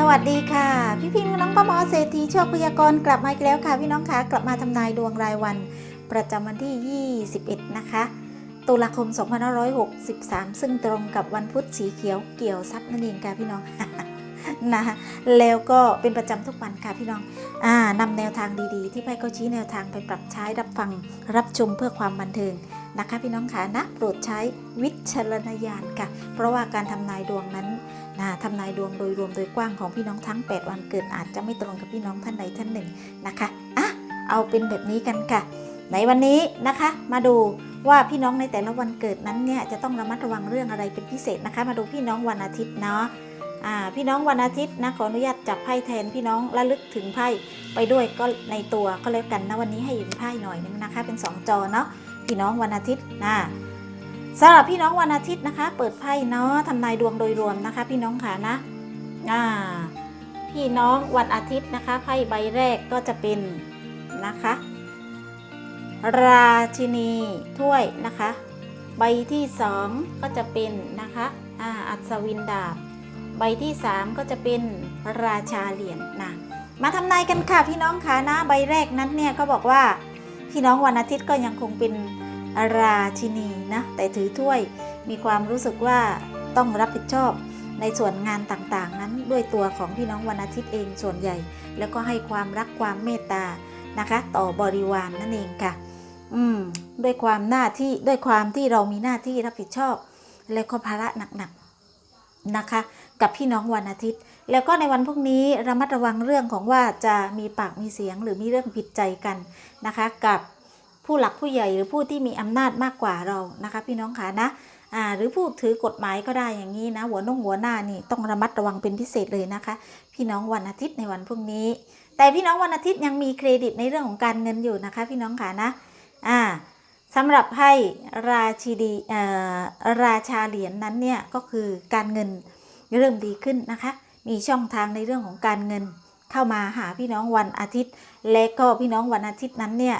สวัสดีค่ะ พี่พิมพ์น้องป้ามอเศรษฐีโชคพยากรณ์กลับมาอีกแล้วค่ะ พี่น้องคะกลับมาทำนายดวงรายวัน ประจำวันที่ 21 นะคะ ตุลาคม 2563 ซึ่งตรงกับวันพุธสีเขียวเกี่ยวทรัพย์นั่นเองค่ะพี่น้องนะคะแล้วก็เป็นประจำทุกวันค่ะพี่น้องอ่านำแนวทางดีๆ ที่ไพ่ก็ชี้แนวทางไปปรับใช้รับฟังรับชมเพื่อความบันเทิงนะคะ พี่น้องคะนะโปรดใช้วิจารณญาณค่ะ เพราะว่าการทำนายดวงนั้น นะทำนายดวงโดยรวมโดยกว้างของพี่น้องทั้ง 8 วันเกิดอาจจะไม่ตรงกับพี่น้องท่านใดท่านหนึ่งนะคะอะเอาเป็นแบบนี้กันค่ะ ในวันนี้นะคะ มาดูว่าพี่น้องในแต่ละวันเกิดนั้นเนี่ยจะต้องระมัดระวังเรื่องอะไรเป็นพิเศษนะคะ มาดูพี่น้องวันอาทิตย์เนาะอ่าพี่น้องวันอาทิตย์นะขออนุญาตจับไพ่แทนพี่น้องระลึกถึงไพ่ไปด้วยก็ในตัวก็แล้วกันนะวันนี้ให้เห็นไพ่หน่อยนึงนะคะ เป็น 2 จอเนาะพี่น้องวันอาทิตย์นะ สำหรับพี่น้องวันอาทิตย์นะคะ เปิดไพ่เนาะทำนายดวงโดยรวมนะคะ พี่น้องค่ะนะอ่าพี่น้องวันอาทิตย์นะคะไพ่ใบแรกก็จะเป็นนะคะ ราชินีถ้วยนะคะ ใบที่สองก็จะเป็นนะคะอ่าอัศวินดาบ ใบที่สามก็จะเป็นราชาเหรียญนะมาทำนายกันค่ะพี่น้องค่ะนะใบแรกนั้นเนี่ยก็บอกว่าพี่น้องวันอาทิตย์ก็ยังคงเป็น ราชินีนะแต่ถือถ้วยมีความรู้สึกว่าต้องรับผิดชอบในส่วนงานต่างๆ นั้นด้วยตัวของพี่น้องวันอาทิตย์เองส่วนใหญ่ แล้วก็ให้ความรักความเมตตานะคะ ต่อบริวารนนั่นเองค่ะ อืมด้วยความหน้าที่ด้วยความที่เรามีหน้าที่รับผิดชอบ และก็ภาระหนักๆนะคะ กับพี่น้องวันอาทิตย์ แล้วก็ในวันพรุ่งนี้ระมัดระวังเรื่องของว่าจะมีปากมีเสียงหรือมีเรื่องผิดใจกันนะคะ กับ ผู้หลักผู้ใหญ่หรือผู้ที่มีอำนาจมากกว่าเรานะคะพี่น้องคะนะอ่าหรือผู้ถือกฎหมายก็ได้อย่างนี้นะ หัวนุ่งหัวหน้านี่ต้องระมัดระวังเป็นพิเศษเลยนะคะ พี่น้องวันอาทิตย์ในวันพรุ่งนี้ แต่พี่น้องวันอาทิตย์ยังมีเครดิตในเรื่องของการเงินอยู่นะคะ พี่น้องคะนะอ่าสำหรับไพ่ราชดีเอ่อราชาเหรียญนนั้นเนี่ยก็คือการเงินเริ่มดีขึ้นนะคะ มีช่องทางในเรื่องของการเงินเข้ามาหาพี่น้องวันอาทิตย์ และก็พี่น้องวันอาทิตย์นั้นเนี่ย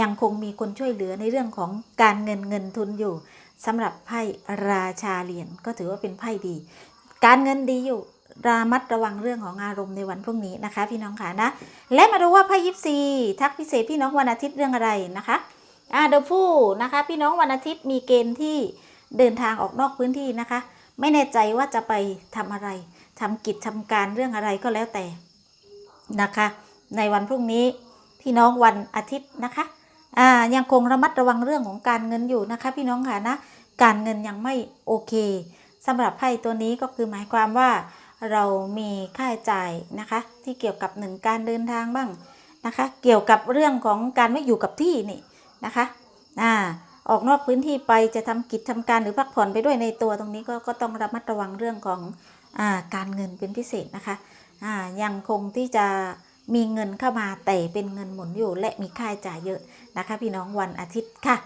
ยังคงมีคนช่วยเหลือในเรื่องของการเงินเงินทุนอยู่สำหรับไพ่ราชาเหรียญก็ถือว่าเป็นไพ่ดี การเงินดีอยู่ระมัดระวังเรื่องของอารมณ์ในวันพรุ่งนี้นะคะ พี่น้องค่ะนะ และมาดูว่าไพ่ยิปซีทักพิเศษพี่น้องวันอาทิตย์เรื่องอะไรนะคะอ่าเดอะฟูนะคะ พี่น้องวันอาทิตย์มีเกณฑ์ที่เดินทางออกนอกพื้นที่นะคะ ไม่แน่ใจว่าจะไปทำอะไรทำกิจทำการเรื่องอะไรก็แล้วแต่นะคะ ในวันพรุ่งนี้พี่น้องวันอาทิตย์นะคะ อ่ายังคงระมัดระวังเรื่องของการเงินอยู่นะคะ พี่น้องค่ะนะการเงินยังไม่โอเคสำหรับไพ่ตัวนี้ก็คือหมายความว่า เรามีค่าใช้จ่ายนะคะ ที่เกี่ยวกับหนึ่งการเดินทางบ้างนะคะ เกี่ยวกับเรื่องของการไม่อยู่กับที่นี่นะคะอ่าออกนอกพื้นที่ไปจะทำกิจทำการหรือพักผ่อนไปด้วยในตัวตรงนี้ก็ก็ต้องระมัดระวังเรื่องของอาการเงินเป็นพิเศษนะคะอ่ายังคงที่จะ มีเงินเข้ามาแต่เป็นเงินหมุนอยู่และมีค่าใช้จ่ายเยอะนะคะ พี่น้องวันอาทิตย์ค่ะ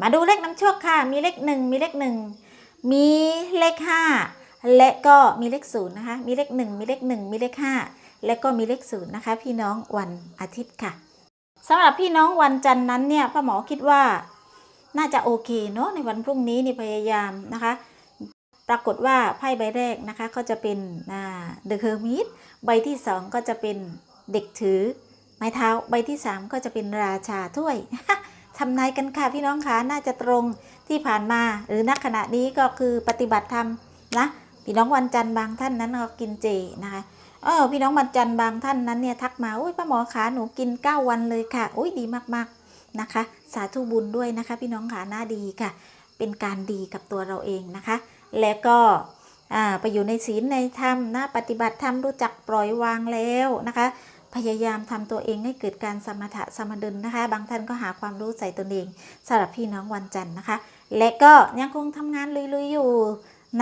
มาดูเลขน้ำโชคค่ะ มีเลขหนึ่งมีเลขหนึ่งมีเลขห้าและก็มีเลขศูนย์นะคะ มีเลขหนึ่งมีเลขหนึ่งมีเลขห้าและก็มีเลขศูนย์นะคะ พี่น้องวันอาทิตย์ค่ะสำหรับพี่น้องวันจันทร์นั้นเนี่ยพ่อหมอคิดว่าน่าจะโอเคเนาะในวันพรุ่งนี้นี่พยายามนะคะ ปรากฏว่าไพ่ใบแรกนะคะก็จะเป็นเดอะเฮอร์มิทใบที่สองก็จะเป็น เด็กถือ ไม้เท้าใบที่ 3 ก็จะเป็นราชาถ้วยทำนายกันค่ะพี่น้องคะน่าจะตรงที่ผ่านมา หรือณขณะนี้ก็คือปฏิบัติธรรมนะพี่น้องวันจันทร์บางท่านนั้นก็กินเจนะคะเออพี่น้องวันจันทร์บางท่านนั้นเนี่ยทักมาอุ้ยป้าหมอขาหนูกิน 9 วันเลยค่ะอุ้ยดีมากๆนะคะ สาธุบุญด้วยนะคะ พี่น้องขาหน่าดีค่ะ เป็นการดีกับตัวเราเองนะคะ และก็อ่าไปอยู่ในศีลในธรรมนะปฏิบัติธรรมรู้จักปล่อยวางแล้วนะคะ พยายามทำตัวเองให้เกิดการสมถะสมดุลนะคะ บางท่านก็หาความรู้ใส่ตนเองสำหรับพี่น้องวันจันทร์นะคะ และก็ยังคงทำงานลุยๆอยู่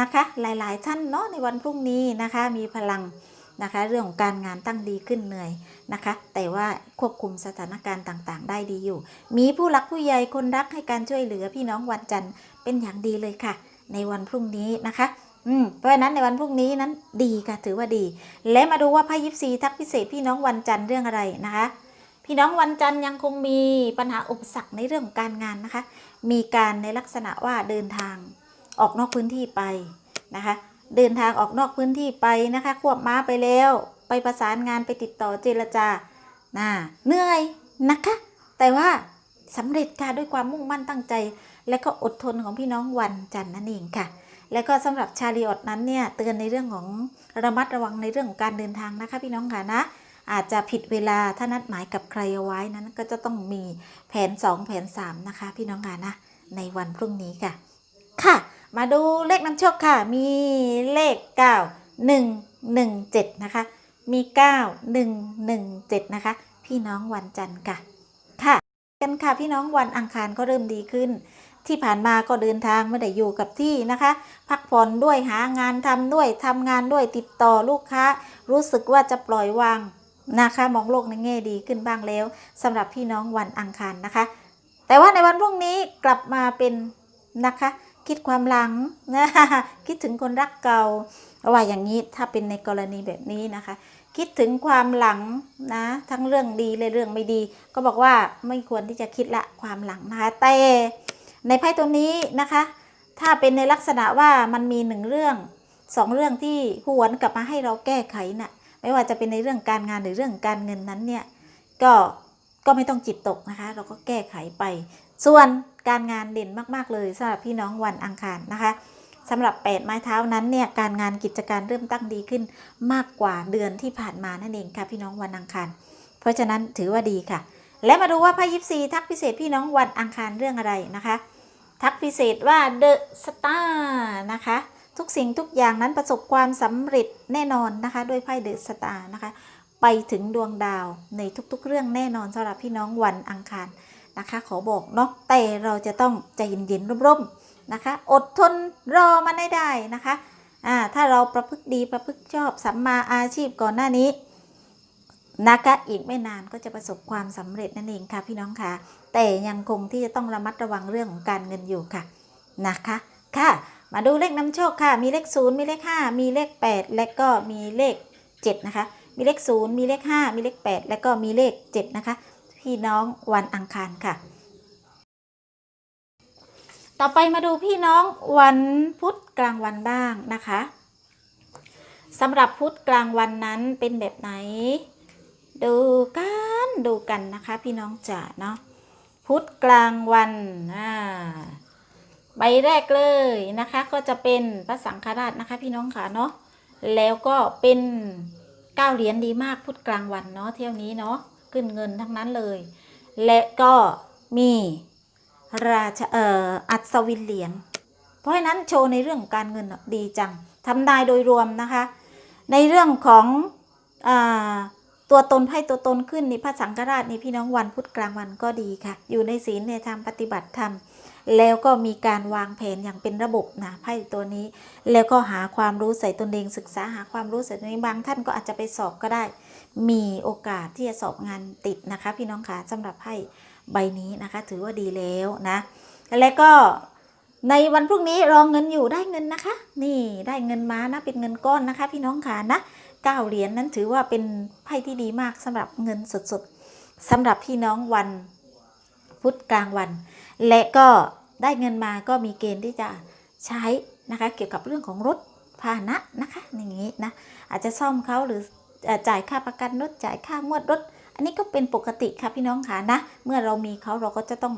นะคะ หลายๆท่านเนาะในวันพรุ่งนี้นะคะ มีพลังนะคะ เรื่องของการงานตั้งดีขึ้นเหนื่อยนะคะ แต่ว่าควบคุมสถานการณ์ต่างๆ ได้ดีอยู่ มีผู้หลักผู้ใหญ่คนรักให้การช่วยเหลือพี่น้องวันจันทร์เป็นอย่างดีเลยค่ะ ในวันพรุ่งนี้นะคะ อืมเพราะฉะนั้นในวันพรุ่งนี้นั้นดีค่ะถือว่าดี และมาดูว่าไพ่ยิปซีทักพิเศษพี่น้องวันจันทร์เรื่องอะไรนะคะ พี่น้องวันจันทร์ยังคงมีปัญหาอุปสรรคในเรื่องของการงานนะคะ มีการในลักษณะว่าเดินทางออกนอกพื้นที่ไปนะคะ เดินทางออกนอกพื้นที่ไปนะคะควบม้าไปแล้ว ไปประสานงานไปติดต่อเจรจาน่าเหนื่อยนะคะ แต่ว่าสำเร็จค่ะด้วยความมุ่งมั่นตั้งใจ และก็อดทนของพี่น้องวันจันทร์นั่นเองค่ะ แล้วก็สำหรับชาลีออดนั้นเนี่ยเตือนในเรื่องของระมัดระวังในเรื่องของการเดินทางนะคะพี่น้องค่ะนะ อาจจะผิดเวลาถ้านัดหมายกับใครเอาไว้นั้นก็จะต้องมีแผน 2 แผน 3 นะคะ พี่น้องค่ะนะ ในวันพรุ่งนี้ค่ะ ค่ะ มาดูเลขนำโชคค่ะ มีเลข 9 1 1 7 นะคะ มี 9 1 1 7 นะคะ พี่น้องวันจันทร์ค่ะ ค่ะ กันค่ะพี่น้องวันอังคารก็เริ่มดีขึ้น ที่ผ่านมาก็เดินทางไม่ได้อยู่กับที่นะคะ พักผ่อนด้วยหางานทำด้วยทำงานด้วยติดต่อลูกค้า รู้สึกว่าจะปล่อยวางนะคะ มองโลกในแง่ดีขึ้นบ้างแล้วสำหรับพี่น้องวันอังคารนะคะ แต่ว่าในวันพรุ่งนี้กลับมาเป็นนะคะ คิดความหลังนะคิดถึงคนรักเก่าว่าอย่างนี้ถ้าเป็นในกรณีแบบนี้นะคะคิดถึงความหลังนะทั้งเรื่องดีและเรื่องไม่ดี ก็บอกว่าไม่ควรที่จะคิดละความหลังนะคะแต่ ในไพ่ตัวนี้นะคะ ถ้าเป็นในลักษณะว่ามันมีหนึ่งเรื่องสองเรื่องที่หวนกลับมาให้เราแก้ไขน่ะไม่ว่าจะเป็นในเรื่องการงานหรือเรื่องการเงินนั้นเนี่ยก็ก็ไม่ต้องจิตตกนะคะ เราก็แก้ไขไป ส่วนการงานเด่นมาก ๆ เลยสำหรับพี่น้องวันอังคารนะคะสำหรับ 8 ไม้เท้านั้นเนี่ยการงานกิจการเริ่มตั้งดีขึ้นมากกว่าเดือนที่ผ่านมานั่นเองค่ะพี่น้องวันอังคาร เพราะฉะนั้นถือว่าดีค่ะ และมาดูว่าไพ่ยิปซีทักพิเศษพี่น้องวันอังคารเรื่องอะไรนะคะ ทักพิเศษว่าเดอะสตาร์นะคะ ทุกสิ่งทุกอย่างนั้นประสบความสำเร็จแน่นอนนะคะด้วยไพ่เดอะสตาร์นะคะไปถึงดวงดาวในทุกๆ เรื่องแน่นอนสำหรับพี่น้องวันอังคารนะคะ ขอบอกเนาะแต่เราจะต้องใจเย็นๆร่มๆนะคะ อดทนรอมันให้ได้นะคะอ่าถ้าเราประพฤติดีประพฤติชอบสัมมาอาชีพก่อนหน้านี้ นะคะอีกไม่นานก็จะประสบความสำเร็จนั่นเองค่ะพี่น้องค่ะ แต่ยังคงที่จะต้องระมัดระวังเรื่องของการเงินอยู่ค่ะนะคะค่ะ มาดูเลขนำโชคค่ะ มีเลข0มีเลข5มีเลข8และก็มีเลข7นะคะ มีเลข0มีเลข5มีเลข8และก็มีเลข7นะคะ พี่น้องวันอังคารค่ะ ต่อไปมาดูพี่น้องวันพุธกลางวันบ้างนะคะสำหรับพุธกลางวันนั้นเป็นแบบไหน ดูกันดูกันนะคะ พี่น้องจ๋าเนาะพุธกลางวันอ่าใบแรกเลยนะคะ ก็จะเป็นพระสังฆราชนะคะ พี่น้องค่ะเนาะแล้วก็เป็นเก้าเหรียญดีมากพุธกลางวันเนาะเที่ยวนี้เนาะขึ้นเงินทั้งนั้นเลย และก็มีราชเอ่ออัศวินเหรียญเพราะฉะนั้นโชว์ในเรื่องการเงินดีจังทำนายโดยรวมนะคะ ในเรื่องของอ่า ตัวตนไพ่ตัวตนขึ้นในพระสังฆราชนี่พี่น้องวันพุธกลางวันก็ดีค่ะ อยู่ในศีลในธรรมปฏิบัติธรรม แล้วก็มีการวางแผนอย่างเป็นระบบนะไพ่ตัวนี้ แล้วก็หาความรู้ใส่ตนเองศึกษาหาความรู้ใส่ตนเองบางท่านก็อาจจะไปสอบก็ได้ มีโอกาสที่จะสอบงานติดนะคะ พี่น้องค่ะสำหรับไพ่ใบนี้นะคะ ถือว่าดีแล้วนะและก็ในวันพรุ่งนี้รองเงินอยู่ได้เงินนะคะ นี่ได้เงินมานะเป็นเงินก้อนนะคะ พี่น้องค่ะนะ เก้าเหรียญนนั้นถือว่าเป็นไพ่ที่ดีมากสำหรับเงินสดๆสำหรับพี่น้องวันพุธกลางวัน และก็ได้เงินมาก็มีเกณฑ์ที่จะใช้นะคะ เกี่ยวกับเรื่องของรถพาหนะนะคะอย่างนี้นะอาจจะซ่อมเขาหรือจ่ายค่าประกันรถจ่ายค่างวดรถ อันนี้ก็เป็นปกติค่ะพี่น้องค่ะนะ เมื่อเรามีเขาเราก็จะต้อง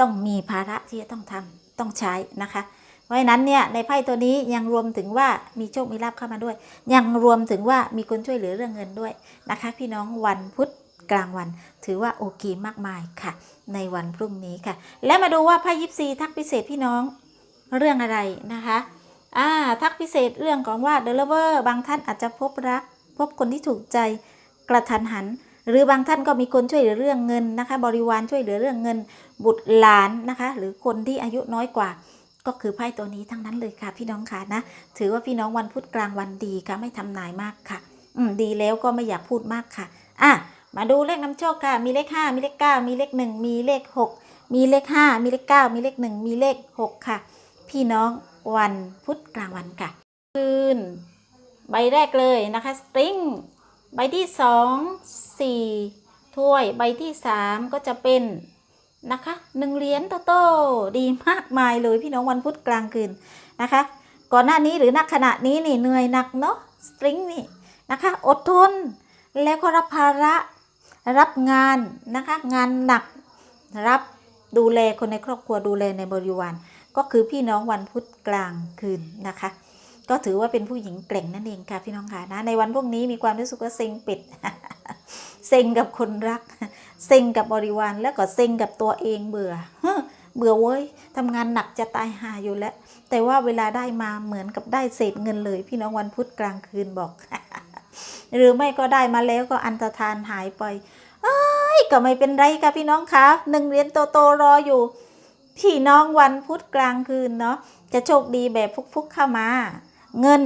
ต้องมีภาระที่จะต้องทำต้องใช้นะคะ ราะฉะนั้นเนี่ยในไพ่ตัวนี้ยังรวมถึงว่ามีโชคมีลาภเข้ามาด้วย ยังรวมถึงว่ามีคนช่วยเหลือเรื่องเงินด้วยนะคะ พี่น้องวันพุธกลางวัน ถือว่าโอเคมากมายค่ะ ในวันพรุ่งนี้ค่ะ และมาดูว่าไพ่ยิปซีทักพิเศษพี่น้องเรื่องอะไรนะคะอ่าทักพิเศษเรื่องของว่าเดลเวอร์บางท่านอาจจะพบรัก พบคนที่ถูกใจกระทันหันหรือบางท่านก็มีคนช่วยเหลือเรื่องเงินนะคะ บริวารช่วยเหลือเรื่องเงิน บุตรหลานนะคะ หรือคนที่อายุน้อยกว่า ก็คือไพ่ตัวนี้ทั้งนั้นเลยค่ะพี่น้องค่ะนะ ถือว่าพี่น้องวันพุธกลางวันดีค่ะ ไม่ทำนายมากค่ะ อืมดีแล้วก็ไม่อยากพูดมากค่ะ อะ มาดูเลขนำโชคค่ะ มีเลข5มีเลข9มีเลข1มีเลข6มีเลข5มีเลข9มีเลข1มีเลข6ค่ะ พี่น้องวันพุธกลางวันค่ะคืนใบแรกเลยนะคะสตริงใบที่สองสี่ถ้วย ใบที่สามก็จะเป็น นะคะหนึ่งเหรียญโตโต้ดีมากมายเลยพี่น้องวันพุธกลางคืนนะคะ ก่อนหน้านี้หรือณขณะนี้นี่เหนื่อยหนักเนาะสตริงนี่นะคะอดทนแล้วก็รับภาระรับงานนะคะงานหนักรับดูแลคนในครอบครัวดูแลในบริวารก็คือพี่น้องวันพุธกลางคืนนะคะ ก็ถือว่าเป็นผู้หญิงเกล่งนั่นเองค่ะพี่น้องค่ะนะในวันพวกนี้มีความรู้สึกว่าเซ็งเป็ดเซ็งกับคนรักเซ็งกับบริวารแล้วก็เซ็งกับตัวเองเบื่อเบื่อเว้ยทำงานหนักจะตายหาอยู่แล้ว แต่ว่าเวลาได้มาเหมือนกับได้เศษเงินเลย พี่น้องวันพุธกลางคืนบอก หรือไม่ก็ได้มาแล้วก็อันตรธานหายไปเอ้ยก็ไม่เป็นไรค่ะพี่น้องคะหนึ่งเหรียญโตๆรออยู่ พี่น้องวันพุธกลางคืนเนาะจะโชคดีแบบฟุกๆเข้ามา เงิน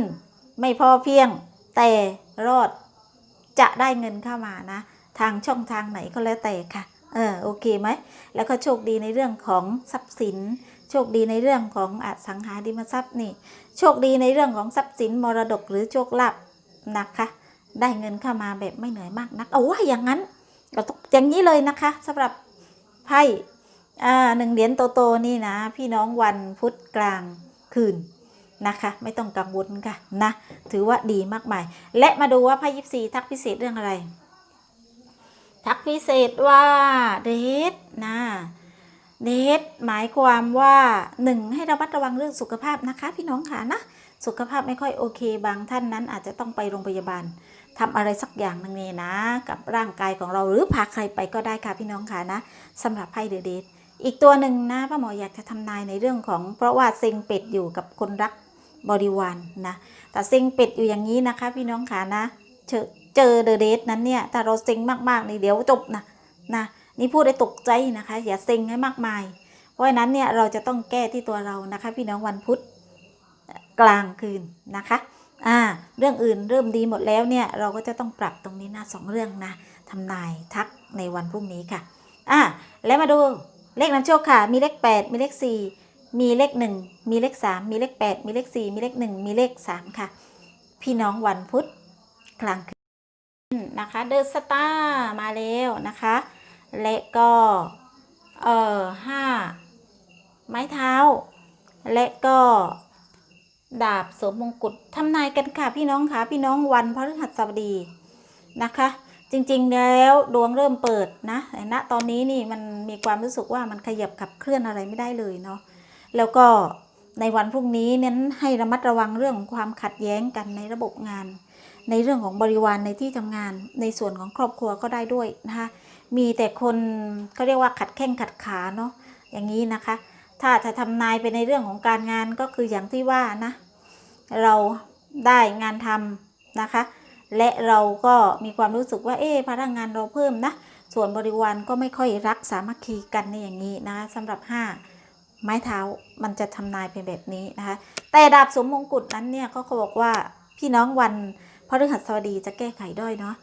ไม่พอเพียงแต่รอดจะได้เงินเข้ามานะ ทางช่องทางไหนก็แล้วแต่ค่ะ เออโอเคไหม แล้วก็โชคดีในเรื่องของทรัพย์สิน โชคดีในเรื่องของอสังหาริมทรัพย์นี่ โชคดีในเรื่องของทรัพย์สินมรดกหรือโชคลาภนะคะ ได้เงินเข้ามาแบบไม่เหนื่อยมากนัก เอาว่าอย่างนั้นก็ต้องอย่างนี้เลยนะคะสำหรับไพ่หนึ่งเหรียญโตๆนี่นะ พี่น้องวันพุธกลางคืน นะคะ ไม่ต้องกังวลค่ะนะ ถือว่าดีมากมาย และมาดูว่าไพ่ยิปซีทักพิเศษเรื่องอะไร ทักพิเศษว่าเดทนะเดทหมายความว่าหนึ่งให้ระมัดระวังเรื่องสุขภาพนะคะ พี่น้องค่ะนะสุขภาพไม่ค่อยโอเค บางท่านนั้นอาจจะต้องไปโรงพยาบาลทำอะไรสักอย่างหนึงเนี่ยนะ กับร่างกายของเราหรือพาใครไปก็ได้ค่ะพี่น้องค่ะนะสำหรับไพ่เดอะเดทอีกตัวหนึ่งนะป้าหมออยากจะทำนายในเรื่องของ เพราะว่าเซ็งเป็ดอยู่กับคนรัก บริวารนนะแต่เซ็งเป็ดอยู่อย่างนี้นะคะพี่น้องค่ะนะเจอเจอเดอะเดทนั้นเนี่ยถ้าเราเซ็งมากๆนี่เดี๋ยวจบนะนะนี่พูดได้ตกใจนะคะ อย่าเซ็งให้มากมาย เพราะฉะนั้นเนี่ยเราจะต้องแก้ที่ตัวเรานะคะ พี่น้องวันพุธกลางคืนนะคะอ่าเรื่องอื่นเริ่มดีหมดแล้วเนี่ยเราก็จะต้องปรับตรงนี้นะสองเรื่องนะทำนายทักในวันพรุ่งนี้ค่ะอ่าแล้วมาดูเลขนำโชคค่ะ มีเลข 8 มีเลข 4 มีเลข1มีเลข3มีเลข8มีเลข4มีเลข1มีเลข3ค่ะ พี่น้องวันพุธกลางคืนนะคะเดอะสตาร์มาแล้วนะคะ และก็เอ่อห้าไม้เท้า และก็ดาบสวมมงกุฎทำนายกันค่ะพี่น้องค่ะพี่น้องวันพฤหัสบดีนะคะ จริงๆแล้วดวงเริ่มเปิดนะแต่ณตอนนี้นี่มันมีความรู้สึกว่ามันขยับขับเคลื่อนอะไรไม่ได้เลยเนาะ แล้วก็ในวันพรุ่งนี้เน้นให้ระมัดระวังเรื่องของความขัดแย้งกันในระบบงาน ในเรื่องของบริวารในที่ทำงาน ในส่วนของครอบครัวก็ได้ด้วยนะคะมีแต่คนเขาเรียกว่าขัดแข้งขัดขาเนาะอย่างนี้นะคะ ถ้าจะทำนายไปในเรื่องของการงานก็คืออย่างที่ว่านะเราได้งานทำนะคะ และเราก็มีความรู้สึกว่าเอ๊พนักงานเราเพิ่มนะส่วนบริวารก็ไม่ค่อยรักสามัคคีกันในอย่างนี้นะะสำหรับ 5 ไม้เท้ามันจะทำนายเป็นแบบนี้นะคะ แต่ดาบสวมมงกุฎนั้นเนี่ยก็เขาบอกว่าพี่น้องวันพฤหัสบดีจะแก้ไขด้อยเนาะ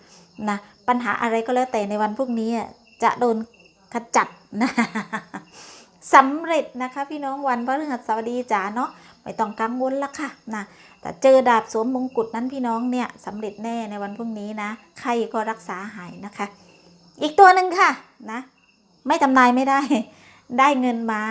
นะปัญหาอะไรก็แล้วแต่ในวันพรุ่งนี้อะจะโดนขจัดนะสำเร็จนะคะพี่น้องวันพฤหัสบดีจ๋าเนาะไม่ต้องกังวลละค่ะนะแต่เจอดาบสวมมงกุฎนั้นพี่น้องเนี่ยสำเร็จแน่ในวันพรุ่งนี้นะใครก็รักษาหายนะคะ อีกตัวหนึ่งค่ะนะ ไม่ทำนายไม่ได้ ได้เงินมา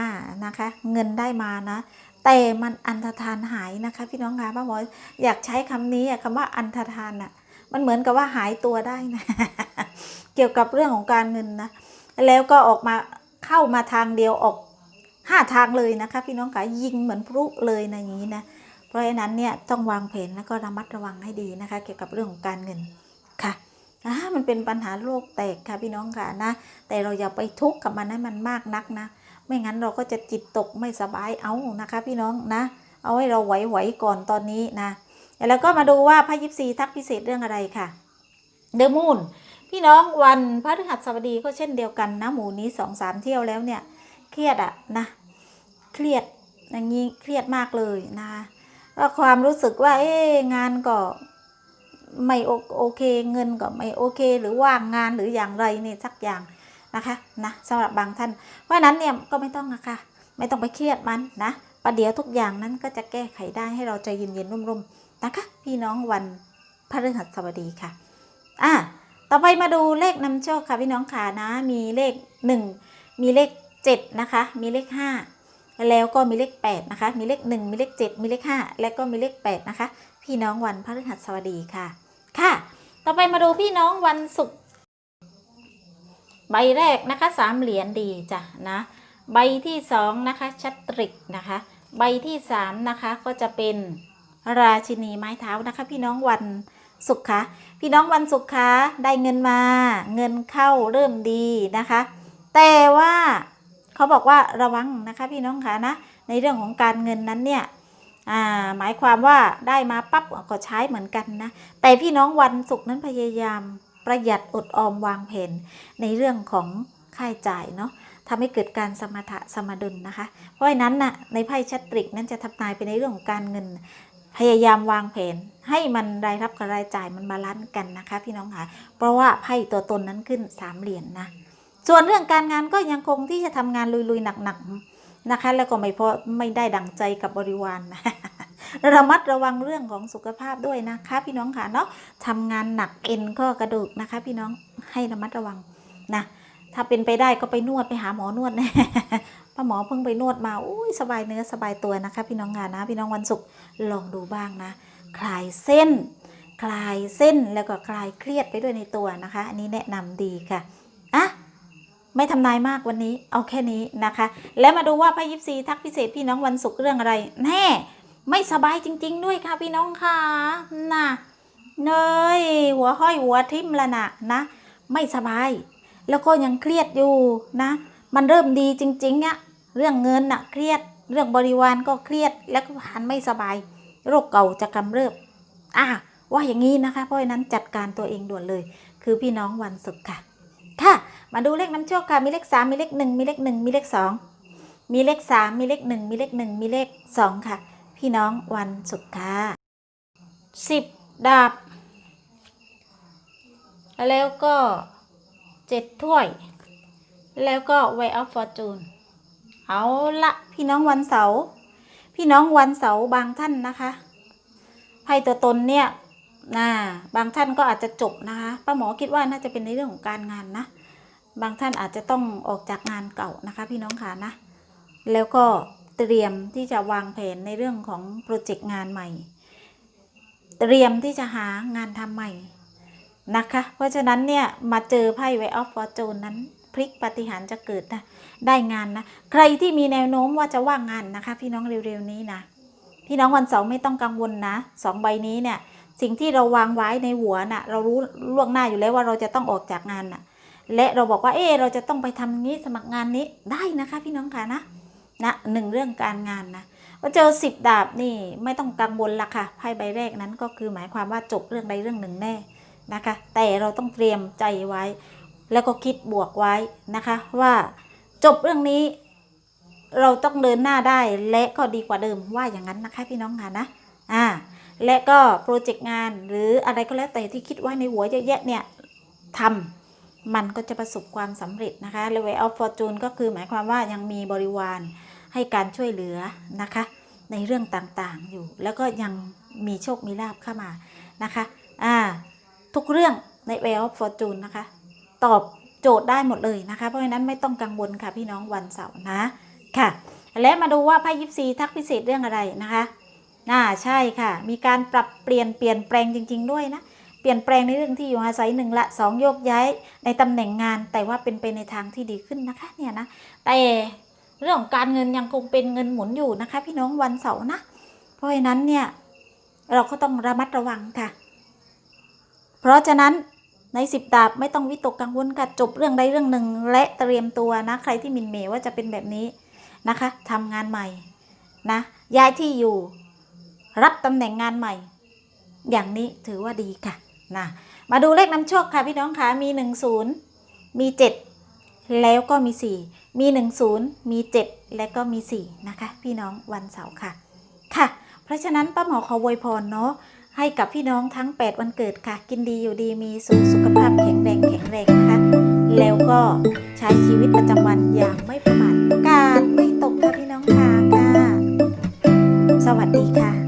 นะคะ เงินได้มานะ แต่มันอันธทานหายนะคะ พี่น้องคะป้าหมออยากใช้คำนี้อะคำว่าอันธทานอะ มันเหมือนกับว่าหายตัวได้นะ เกี่ยวกับเรื่องของการเงินนะ แล้วก็ออกมาเข้ามาทางเดียวออกห้าทางเลยนะคะ พี่น้องคะยิงเหมือนพลุเลยนะอย่างนี้นะ เพราะฉะนั้นเนี่ยต้องวางแผนแล้วก็ระมัดระวังให้ดีนะคะ เกี่ยวกับเรื่องของการเงินค่ะ มันเป็นปัญหาโลกแตกค่ะพี่น้องค่ะนะแต่เราอย่าไปทุกข์กับมันให้มันมากนักนะ ไม่งั้นเราก็จะจิตตกไม่สบายเอานะคะ พี่น้องนะ เอาให้เราไหวๆก่อนตอนนี้นะแล้วก็มาดูว่าพระยิปซีทักพิเศษเรื่องอะไรค่ะเดอะมูนพี่น้องวันพระฤหัสบดีก็เช่นเดียวกันนะหมูนี้สองสามเที่ยวแล้วเนี่ยเครียดอะนะเครียดอย่างนี้เครียดมากเลยนะก็ความรู้สึกว่าเอ๊งานก็ ไม่โอเคเงินก็ไม่โอเค หรือว่างงานหรืออย่างไรเนี่ยสักอย่างนะคะนะสำหรับบางท่าน เพราะนั้นเนี่ยก็ไม่ต้องอะค่ะไม่ต้องไปเครียดมันนะประเดี๋ยวทุกอย่างนั้นก็จะแก้ไขได้ให้เราใจเย็นๆร่มๆนะคะ พี่น้องวันพฤหัสบดีค่ะอะต่อไปมาดูเลขนำโชคค่ะพี่น้องค่ะนะ มีเลข 1 มีเลข 7 นะคะ มีเลข 5 แล้วก็มีเลข 8 นะคะ มีเลข 1 มีเลข 7 มีเลข 5 และก็มีเลข 8 นะคะ พี่น้องวันพฤหัสบดีค่ะ ค่ะ ต่อไปมาดูพี่น้องวันศุกร์ใบแรกนะคะสามเหรียญดีจ้ะนะ ใบที่สองนะคะชัตริกนะคะ ใบที่สามนะคะก็จะเป็นราชินีไม้เท้านะคะ พี่น้องวันศุกร์คะพี่น้องวันศุกร์คะได้เงินมา เงินเข้าเริ่มดีนะคะ แต่ว่าเขาบอกว่าระวังนะคะพี่น้องคะนะในเรื่องของการเงินนั้นเนี่ย อ่าหมายความว่าได้มาปั๊บก็ใช้เหมือนกันนะ แต่พี่น้องวันศุกร์นั้นพยายามประหยัดอดออมวางแผนในเรื่องของค่าใช้จ่ายเนาะทำให้เกิดการสมถะสมดุลนะคะ เพราะฉะนั้นน่ะในไพ่ชัตริกนั้นจะทำนายไปในเรื่องของการเงิน พยายามวางแผน ให้มันรายรับกับรายจ่ายมันบาลานซ์กันนะคะ พี่น้องค่ะ เพราะว่าไพ่ตัวตนนั้นขึ้นสามเหรียญนนะ ส่วนเรื่องการงานก็ยังคงที่จะทำงานลุยๆหนักๆ นะคะ แล้วก็ไม่พอไม่ได้ดังใจกับบริวารนะระมัดระวังเรื่องของสุขภาพด้วยนะคะ พี่น้องค่ะเนาะทำงานหนักเอ็นก็กระดูกนะคะ พี่น้องให้ระมัดระวังนะถ้าเป็นไปได้ก็ไปนวดไปหาหมอนวดนะป้าหมอเพิ่งไปนวดมาอุ้ยสบายเนื้อสบายตัวนะคะ พี่น้องงานนะ พี่น้องวันศุกร์ลองดูบ้างนะ คลายเส้น คลายเส้นแล้วก็คลายเครียดไปด้วยในตัวนะคะ อันนี้แนะนำดีค่ะอะ ไม่ทำนายมากวันนี้เอาแค่นี้นะคะ แล้วมาดูว่าพ่ยิปซีทักพิเศษพี่น้องวันศุกร์เรื่องอะไร แน่ ไม่สบายจริง ๆ ด้วยค่ะพี่น้องค่ะน่ะเนยหัวห้อยหัวทิ่มละนะนะ ไม่สบาย แล้วก็ยังเครียดอยู่นะ มันเริ่มดีจริงๆอะเรื่องเงินน่ะเครียด เรื่องบริวารก็เครียดแล้วก็หันไม่สบาย โรคเก่าจะกำเริบอะว่าอย่างนี้นะคะ เพราะฉะนั้นจัดการตัวเองด่วนเลย คือพี่น้องวันศุกร์ค่ะ ค่ะ มาดูเลขน้ำโชคค่ะ มีเลขสามมีเลขหนึ่งมีเลขหนึ่งมีเลขสองมีเลขสามมีเลขหนึ่งมีเลขหนึ่งมีเลขสองค่ะ พี่น้องวันศุกร์ค่ะสิบดาบ แล้วก็เจ็ดถ้วย แล้วก็ way of fortune เอาละพี่น้องวันเสาร์พี่น้องวันเสาร์บางท่านนะคะไพ่ตัวตนเนี่ยนะบางท่านก็อาจจะจบนะคะป้าหมอคิดว่าน่าจะเป็นในเรื่องของการงานนะ บางท่านอาจจะต้องออกจากงานเก่านะคะ พี่น้องค่ะนะ แล้วก็เตรียมที่จะวางแผนในเรื่องของโปรเจกต์งานใหม่ เตรียมที่จะหางานทำใหม่นะคะ เพราะฉะนั้นเนี่ยมาเจอไพ่ไวออฟฟอร์จูนนั้นพลิกปฏิหารจะเกิดนะได้งานนะใครที่มีแนวโน้มว่าจะว่างงานนะคะ พี่น้องเร็วๆนี้นะพี่น้องวันเสาร์ไม่ต้องกังวลนะสองใบนี้เนี่ยสิ่งที่เราวางไว้ในหัวน่ะเรารู้ล่วงหน้าอยู่แล้วว่าเราจะต้องออกจากงานน่ะ และเราบอกว่าเออเราจะต้องไปทำงี้สมัครงานนี้ได้นะคะ พี่น้องค่ะนะนะหนึ่งเรื่องการงานนะว่าเจอสิบดาบนี่ไม่ต้องกังวลละค่ะไพ่ใบแรกนั้นก็คือหมายความว่าจบเรื่องใดเรื่องหนึ่งแน่นะคะ แต่เราต้องเตรียมใจไว้ แล้วก็คิดบวกไว้นะคะว่าจบเรื่องนี้ เราต้องเดินหน้าได้และก็ดีกว่าเดิมว่าอย่างนั้นนะคะพี่น้องค่ะนะอ่าและก็โปรเจกต์งานหรืออะไรก็แล้วแต่ที่คิดไว้ในหัวเยอะแยะเนี่ยทำ มันก็จะประสบความสำเร็จนะคะ level of fortune ก็คือหมายความว่ายังมีบริวารให้การช่วยเหลือนะคะ ในเรื่องต่างๆอยู่ แล้วก็ยังมีโชคมีลาบเข้ามานะคะอ่าทุกเรื่องใน way of fortune นะคะ ตอบโจทย์ได้หมดเลยนะคะ เพราะฉะนั้นไม่ต้องกังวลค่ะพี่น้องวันเสาร์นะค่ะ และมาดูว่าไพ่ยิปซีทักพิเศษเรื่องอะไรนะคะอ่าใช่ค่ะ มีการปรับเปลี่ยนเปลี่ยนแปลงจริง ๆ ด้วยนะ เปลี่ยนแปลงในเรื่องที่อยู่อาศัยหนึ่งละสองโยกย้ายในตำแหน่งงาน แต่ว่าเป็นไปในทางที่ดีขึ้นนะคะเนี่ยนะแต่เรื่องของการเงินยังคงเป็นเงินหมุนอยู่นะคะ พี่น้องวันเสาร์นะ เพราะฉะนั้นเนี่ยเราก็ต้องระมัดระวังค่ะ เพราะฉะนั้นในสิบดาบไม่ต้องวิตกกังวลค่ะจบเรื่องใดเรื่องหนึ่ง และเตรียมตัวนะ ใครที่มินเมว่าจะเป็นแบบนี้นะคะทำงานใหม่นะย้ายที่อยู่ รับตำแหน่งงานใหม่ อย่างนี้ถือว่าดีค่ะ นะมาดูเลขนำโชคค่ะพี่น้องคะมี 10 มี 7 แล้วก็มี 4 มี 10 มี 7 แล้วก็มี 4 นะคะ พี่น้องวันเสาร์ค่ะค่ะ เพราะฉะนั้นป้าหมอขอวยพรเนาะให้กับพี่น้องทั้ง 8 วันเกิดค่ะ กินดีอยู่ดีมีสุขสุขภาพแข็งแรงแข็งแรงนะคะ แล้วก็ใช้ชีวิตประจำวันอย่างไม่ประมาทการไม่ตกค่ะพี่น้องค่ะค่ะ สวัสดีค่ะ